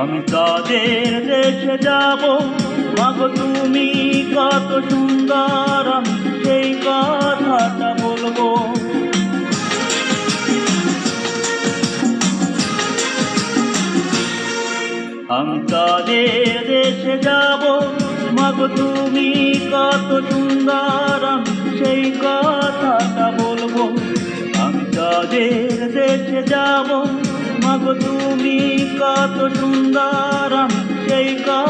আমি তাদের দেশে যাব? মাগো তুমি কত সুন্দর আমি সেই কথাটা বলব। আমি তাদের দেশে যাব? মাগো তুমি কত সুন্দর আমি সেই কথাটা বলব। আমি তাদের দেশে যাব? মাগো তুমি কত সুন্দর আমি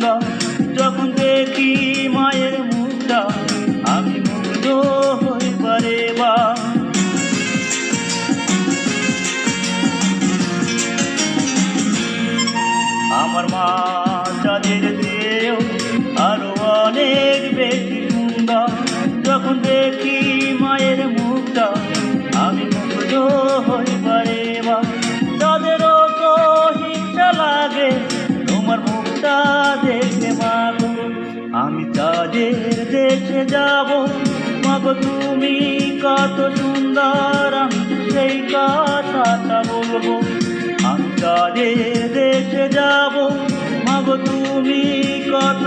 সুন্দর যখন দেখি মায়ের মুখটা তুমি কত সুন্দর সেই কথাটা বলব। আমি তাদের দেশে যাব। মাগো তুমি কত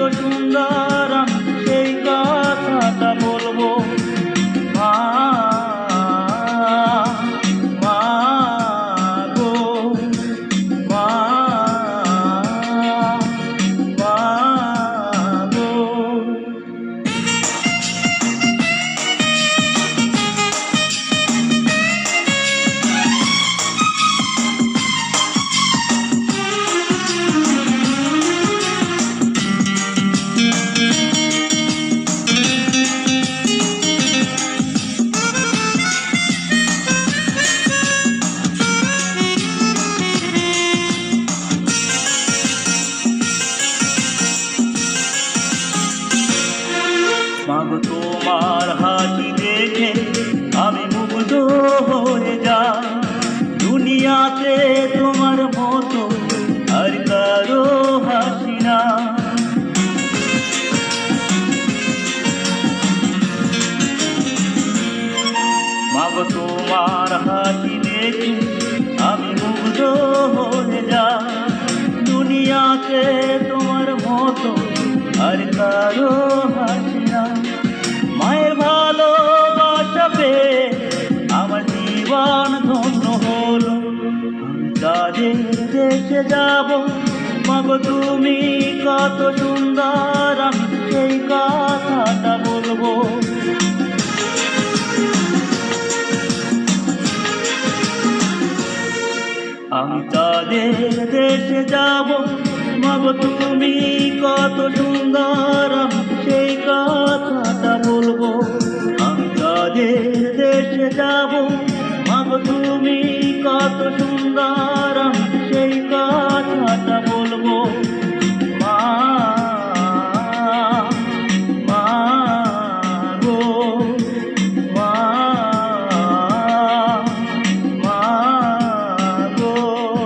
দুনিয়াতে তোমার মতো আর কারও হাসি না। মাগো, তোমার হাসি দেখে আমি মুগ্ধ হয়ে যা। দুনিয়াতে তোমার মতো আর কারও যাব। মাগো, তুমি কত সুন্দর সেই কথাটা বলব। আমি তাদের দেশে যাব। মাগো, তুমি কত